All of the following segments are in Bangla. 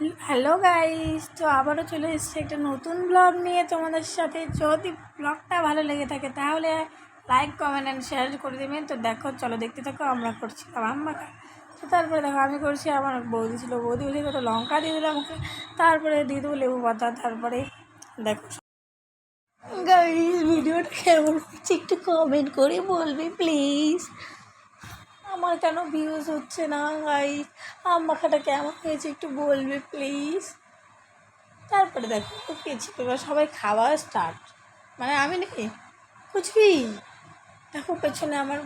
হ্যালো গাইস তো আবারও চলে এসেছি একটা নতুন ব্লগ নিয়ে তোমাদের সাথে। যদি ব্লগটা ভালো লেগে থাকে, তাহলে লাইক কমেন্ট অ্যান্ড শেয়ার করে দেবেন। তো দেখো, চলো দেখতে থাকো, আমরা করছিলাম আম্মা তো তারপরে দেখো, আমি করছি, আমার বৌদি ছিল বৌদি বসে কত লঙ্কা দিয়ে দিলাম তারপরে দিয়ে দেবো লেবু পাতা, তারপরে দেখো। গাইস ভিডিওটা কেমন হচ্ছে একটু কমেন্ট করে বলবে প্লিজ আমার কেন ভিউজ হচ্ছে না গাইস আম্মাখাটা কেমন হয়েছে একটু বলবে প্লিজ তারপরে দেখো পেয়েছি এবার সবাই খাওয়া স্টার্ট মানে আমি নাকি? বুঝবি? দেখো, পেছনে আমার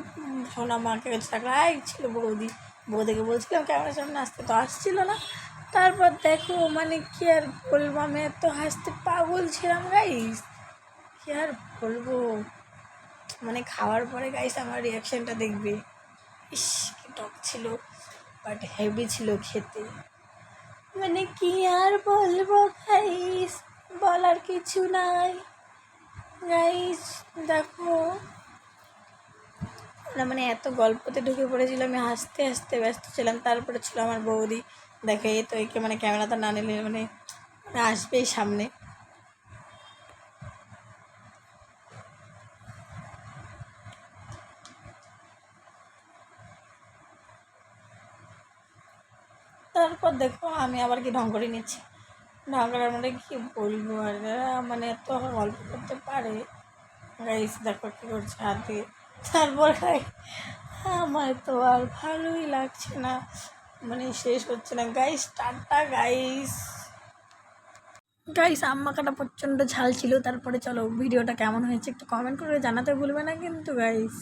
সোনা মাকে থাকলাই ছিল বৌদি। বৌদিকে বলছিলাম ক্যামেরার সামনে আসতে তো আসছিল না। তারপর দেখো মানে কি আর বলব, আমি এত হাসতে পাগল ছিলাম গাইস কি আর বলব? মানে খাওয়ার পরে গাইস আমার রিয়াকশানটা দেখবে। ইস, কি টক ছিল। বাট হেভি ছিল খেতে। মানে কি আর বলব গাইস বলার কিছু নাই। গাইস দেখো। মানে এত গল্পতে ঢুকে পড়েছিল, আমি হাসতে হাসতে ব্যস্ত ছিলাম। তারপরে ছিল আমার বৌদি। দেখে তো একে মানে ক্যামেরাটা না নিলে মানে আসবেই সামনে। তারপর দেখো আমি আবার কি ঢং করে নিচ্ছি। ঢং করার মানে কী বলব আর মানে এত গল্প করতে পারে। গাইস দেখো কী করছে হাত। তারপর আমার তো আর ভালোই লাগছে না। মানে শেষ হচ্ছে না। গাইস টাটা গাইস গাইস আম্মা কাটা প্রচণ্ড ঝাল ছিল। তারপরে চলো, ভিডিওটা কেমন হয়েছে একটু কমেন্ট করে জানাতে ভুলবে না কিন্তু গাইস